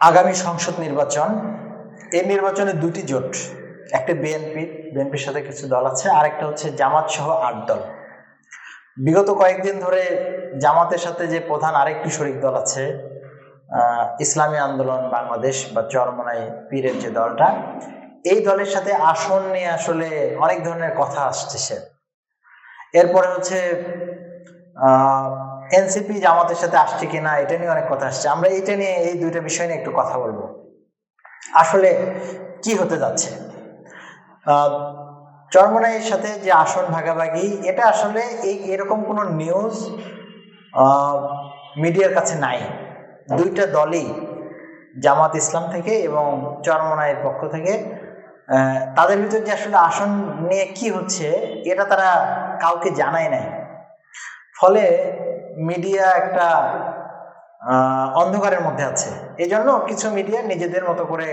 আগামী সংসদ নির্বাচন, এই নির্বাচনে দুটি জোট, একটা বিএনপি, বিএনপির সাথে কিছু দল আছে, আরেকটা হচ্ছে জামাত সহ আট দল। বিগত কয়েকদিন ধরে জামাতের সাথে যে প্রধান আরেকটি শরিক দল আছে ইসলামী আন্দোলন, বাংলাদেশ বা চরমনাই পীরের যে দলটা, এই দলের সাথে আসন নিয়ে আসলে অনেক ধরনের কথা আসতেছে এরপরে হচ্ছে এনসিপি জামাতের সাথে আসছে কিনা, এটা নিয়ে অনেক কথা আসছে। আমরা এটা নিয়ে, এই দুইটা বিষয় নিয়ে একটু কথা বলব। আসলে কি হতে যাচ্ছে? চরমনাইয়ের সাথে যে আসন ভাগাভাগি, এটা আসলে এই এরকম কোনো নিউজ মিডিয়ার কাছে নাই। দুইটা দলই, জামাত ইসলাম থেকে এবং চরমনাইয়ের পক্ষ থেকে তাদের ভিতর যে আসলে আসন নিয়ে কি হচ্ছে, এটা তারা কাউকে জানায় নাই। ফলে মিডিয়া একটা অন্ধকারের মধ্যে আছে। এই জন্য কিছু মিডিয়া নিজেদের মতো করে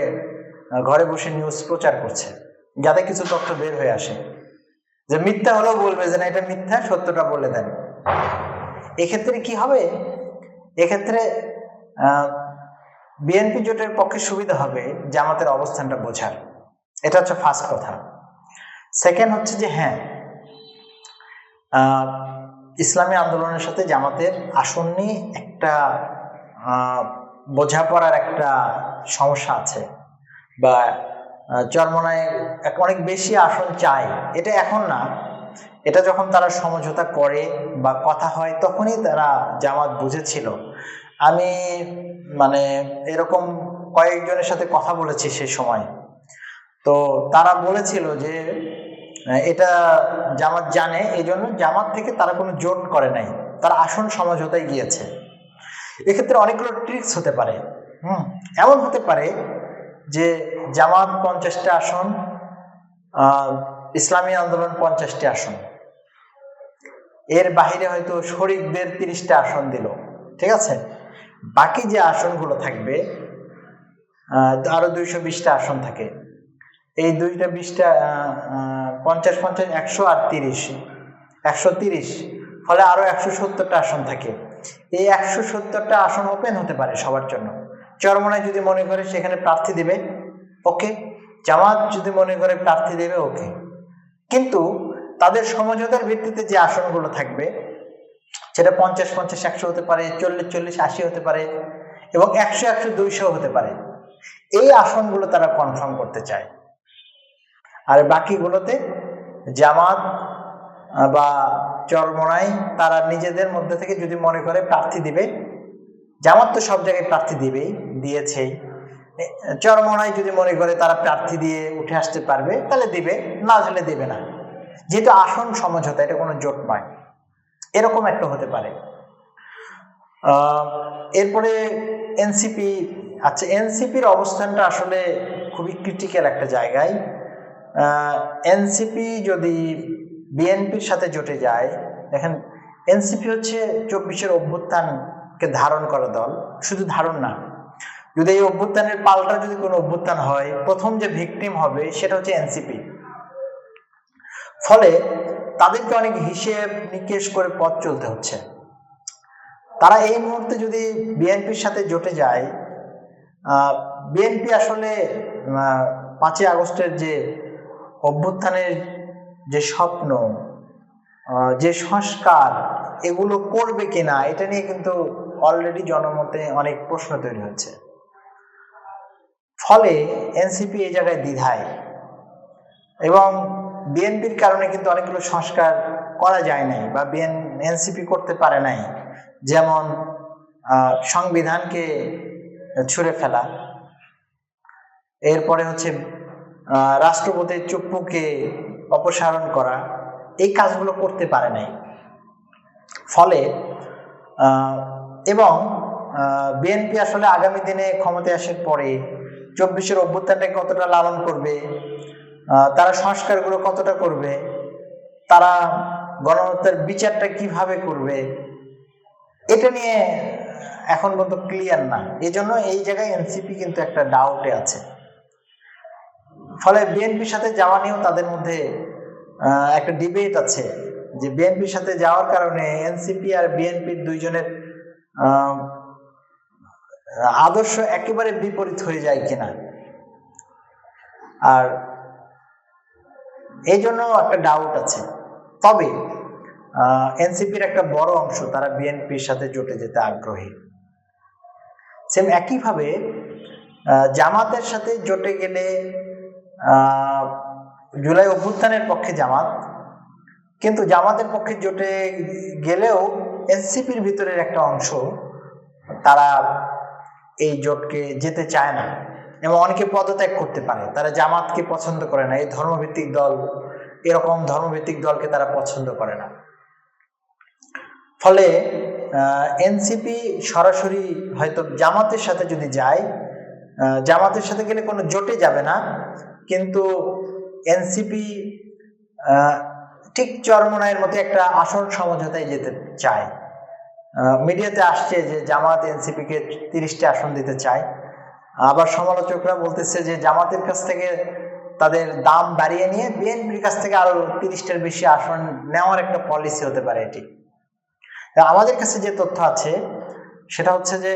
ঘরে বসে নিউজ প্রচার করছে, যাতে কিছু তথ্য বের হয়ে আসে। যে মিথ্যা হলেও বলবে যে না, এটা মিথ্যা, সত্যটা বলে দেন। এক্ষেত্রে কি হবে? এক্ষেত্রে বিএনপি জোটের পক্ষে সুবিধা হবে জামাতের অবস্থানটা বোঝার। এটা হচ্ছে ফার্স্ট কথা। সেকেন্ড হচ্ছে যে হ্যাঁ ইসলামী আন্দোলনের সাথে জামাতের আসন নিয়ে একটা বোঝাপড়ার একটা সমস্যা আছে। বা চরমনায় অনেক বেশি আসন চায়। এটা এখন না। এটা যখন তারা সমঝোতা করে বা কথা হয়, তখনই তারা জামাত বুঝেছিল। আমি মানে এরকম কয়েকজনের সাথে কথা বলেছি সেই সময়। তো তারা বলেছিল যে এটা জামাত জানে এই জন্য জামাত থেকে তারা কোনো জোট করে নাই। তারা আসন সমঝোতায় গিয়েছে। এক্ষেত্রে অনেকগুলো ট্রিক্স হতে পারে। হুম, এমন হতে পারে যে জামাত পঞ্চাশটা আসন ইসলামী আন্দোলন পঞ্চাশটি আসন। এর বাইরে হয়তো শরিকদের তিরিশটা আসন দিল, ঠিক আছে? বাকি যে আসনগুলো থাকবে আরও দুইশো বিশটা আসন থাকে। এই দুইটা বিশটা পঞ্চাশ পঞ্চাশ, একশো আর তিরিশ, একশো তিরিশ। ফলে আরও একশো সত্তরটা আসন থাকে। এই একশো সত্তরটা আসন ওপেন হতে পারে সবার জন্য। চরমনায় যদি মনে করে সেখানে প্রার্থী দেবে ওকে জামাত যদি মনে করে প্রার্থী দেবে ওকে কিন্তু তাদের সমঝোতার ভিত্তিতে যে আসনগুলো থাকবে, সেটা পঞ্চাশ পঞ্চাশ, একশো হতে পারে, চল্লিশ চল্লিশ, আশি হতে পারে এবং একশো একশো, দুইশো হতে পারে। এই আসনগুলো তারা কনফার্ম করতে চায়। আর বাকিগুলোতে জামাত বা চরমনাই, তারা নিজেদের মধ্যে থেকে যদি মনে করে প্রার্থী দিবে, জামাত তো সব জায়গায় প্রার্থী দিবেই, দিয়েছেই। চরমনাই যদি মনে করে তারা প্রার্থী দিয়ে উঠে আসতে পারবে, তাহলে দিবে, না হলে দেবে না। যেহেতু আসন সমঝোতা, এটা কোনো জোট নয়। এরকম একটা হতে পারে। এরপরে এনসিপি আচ্ছা এনসিপির অবস্থানটা আসলে খুবই ক্রিটিক্যাল একটা জায়গায়। এনসিপি যদি বিএনপির সাথে জোটে যায়, দেখেন এনসিপি হচ্ছে চব্বিশের অভ্যুত্থানকে ধারণ করা দল, শুধু ধারণ না। যদি এই অভ্যুত্থানের পাল্টা যদি কোনো অভ্যুত্থান হয়, প্রথম যে ভিকটিম হবে সেটা হচ্ছে এনসিপি ফলে তাদেরকে অনেক হিসেব নিকেশ করে পথ চলতে হচ্ছে। তারা এই মুহূর্তে যদি বিএনপির সাথে জোটে যায় বিএনপি আসলে পাঁচই আগস্টের যে অভ্যুত্থানের যে স্বপ্ন যে সংস্কার, এগুলো করবে কিনা, এটা নিয়ে কিন্তু অলরেডি জনমতে অনেক প্রশ্ন তৈরি হচ্ছে। ফলে এনসিপি এই জায়গায় দ্বিধায় এবং বিএনপির কারণে কিন্তু অনেকগুলো সংস্কার করা যায় নাই বা বিএন, এনসিপি করতে পারে নাই। যেমন সংবিধানকে ছুঁড়ে ফেলা, এরপরে হচ্ছে রাষ্ট্রপতির চুপ্পুকে অপসারণ করা, এই কাজগুলো করতে পারে নাই। ফলে এবং বিএনপি আসলে আগামী দিনে ক্ষমতায় আসার পরে চব্বিশের অভ্যুত্থানটাকে কতটা লালন করবে তারা সংস্কারগুলো কতটা করবে, তারা গণহত্যার বিচারটা কীভাবে করবে, এটা নিয়ে এখন পর্যন্ত ক্লিয়ার না। এই জন্য এই জায়গায় এনসিপি কিন্তু একটা ডাউটে আছে। ফলে বিএনপির সাথে যাওয়া নিয়েও তাদের মধ্যে একটা ডিবেট আছে যে বিএনপির সাথে যাওয়ার কারণে এনসিপি আর বিএনপির দুইজনের আদর্শ একেবারে বিপরীত হয়ে যায় কিনা। আর এই জন্য একটা ডাউট আছে। তবে এনসিপির একটা বড় অংশ তারা বিএনপির সাথে জোটে যেতে আগ্রহী। সেম একইভাবে জামাতের সাথে জোটে গেলে জুলাই অভ্যুত্থানের পক্ষে জামাত। কিন্তু জামাতের পক্ষে জোটে গেলেও এনসিপির ভিতরের একটা অংশ তারা এই জোটকে যেতে চায় না এবং অনেকে পদত্যাগ করতে পারে। তারা জামাতকে পছন্দ করে না, এই ধর্মভিত্তিক দল, এরকম ধর্মভিত্তিক দলকে তারা পছন্দ করে না। ফলে এনসিপি সরাসরি হয়তো জামাতের সাথে যদি যায় জামাতের সাথে গেলে কোনো জোটে যাবে না। কিন্তু এনসিপি ঠিক চরমনায়ের মতো একটা আসন সমঝোতায় যেতে চায়। মিডিয়াতে আসছে যে জামাত এনসিপিকে তিরিশটি আসন দিতে চায়। আবার সমালোচকরা বলতেছে যে জামাতের কাছ থেকে তাদের দাম বাড়িয়ে নিয়ে বিএনপির কাছ থেকে আরও তিরিশটার বেশি আসন নেওয়ার একটা পলিসি হতে পারে এটি। আমাদের কাছে যে তথ্য আছে, সেটা হচ্ছে যে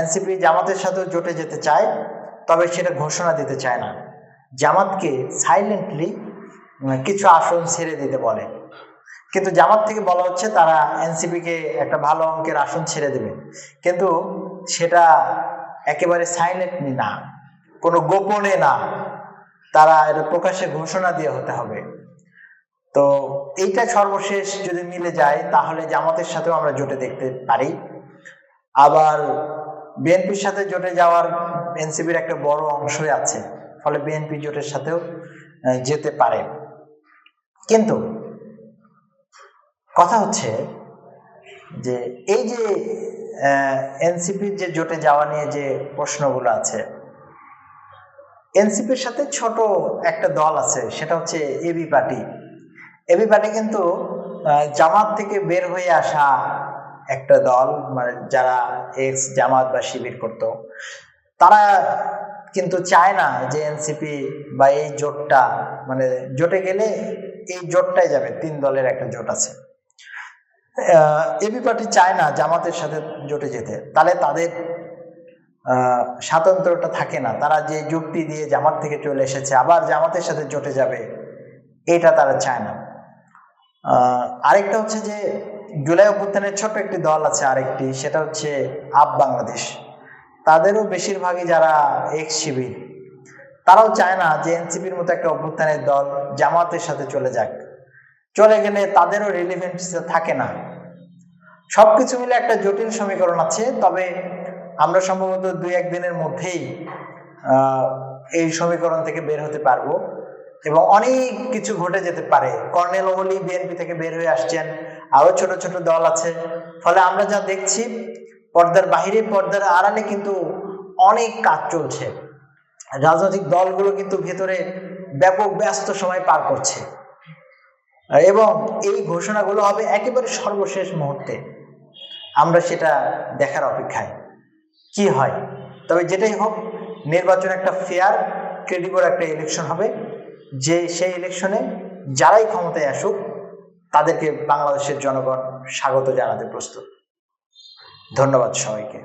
এনসিপি জামাতের সাথেও জোটে যেতে চায়, তবে সেটা ঘোষণা দিতে চায় না। জামাতকে সাইলেন্টলি কিছু আসন ছেড়ে দিতে বলে। কিন্তু জামাত থেকে বলা হচ্ছে তারা এনসিপিকে একটা ভালো অঙ্কের আসন ছেড়ে দেবে। কিন্তু সেটা একেবারে সাইলেন্টলি না, কোনো গোপনে না। তারা এটা প্রকাশ্যে ঘোষণা দিয়ে হতে হবে। তো এইটা সর্বশেষ যদি মিলে যায়, তাহলে জামাতের সাথেও আমরা জোটে দেখতে পারি। আবার বিএনপির সাথে জোটে যাওয়ার এনসিপির একটা বড় অংশই আছে। ফলে বিএনপি জোটের সাথেও যেতে পারে। কিন্তু কথা হচ্ছে যে এই যে এনসিপির যে জোটে যাওয়া নিয়ে যে প্রশ্নগুলো আছে এনসিপির সাথে ছোট একটা দল আছে, সেটা হচ্ছে এবি পার্টি। এবি পার্টি কিন্তু জামাত থেকে বের হয়ে আসা একটা দল মানে যারা এক্স জামাত বা শিবির করত, তারা কিন্তু চায় না যে এনসিপি বা এই জোটটা মানে জোটে গেলে এই জোটটাই যাবে তিন দলের একটা জোট আছে। এবি পার্টি চায় না জামাতের সাথে জোটে যেতে। তাহলে তাদের আহ, স্বাতন্ত্র্যটা থাকে না। তারা যে যুক্তি দিয়ে জামাত থেকে চলে এসেছে আবার জামাতের সাথে জোটে যাবে এটা তারা চায় না। আরেকটা হচ্ছে যে জুলাই অভ্যুত্থানের ছোট একটি দল আছে আরেকটি সেটা হচ্ছে আপ বাংলাদেশ। তাদেরও বেশিরভাগই যারা এক্স শিবির তারাও চায় না যে এনসিপির মতো একটা অভ্যুত্থানের দল জামাতের সাথে চলে যাক। চলে গেলে তাদেরও রিলিভেন্স থাকে না। সবকিছু মিলে একটা জটিল সমীকরণ আছে, তবে আমরা সম্ভবত দুই একদিনের মধ্যেই এই সমীকরণ থেকে বের হতে পারব এবং অনেক কিছু ঘটে যেতে পারে। কর্নেল ওলি বিএনপি থেকে বের হয়ে আসছেন আরও ছোট ছোট দল আছে। ফলে আমরা যা দেখছি পর্দার বাহিরে, পর্দার আড়ালে কিন্তু অনেক কাজ চলছে। রাজনৈতিক দলগুলো কিন্তু ভেতরে ব্যাপক ব্যস্ত সময় পার করছে। এবং এই ঘোষণাগুলো হবে একেবারে সর্বশেষ মুহূর্তে। আমরা সেটা দেখার অপেক্ষায়। কি হয়? তবে যেটাই হোক, নির্বাচন একটা ফেয়ার ক্রেডিবল একটা ইলেকশন হবে। যে সেই ইলেকশনে যারাই ক্ষমতায় আসুক, তাদেরকে বাংলাদেশের জনগণ স্বাগত জানাতে প্রস্তুত। ধন্যবাদ সবাইকে।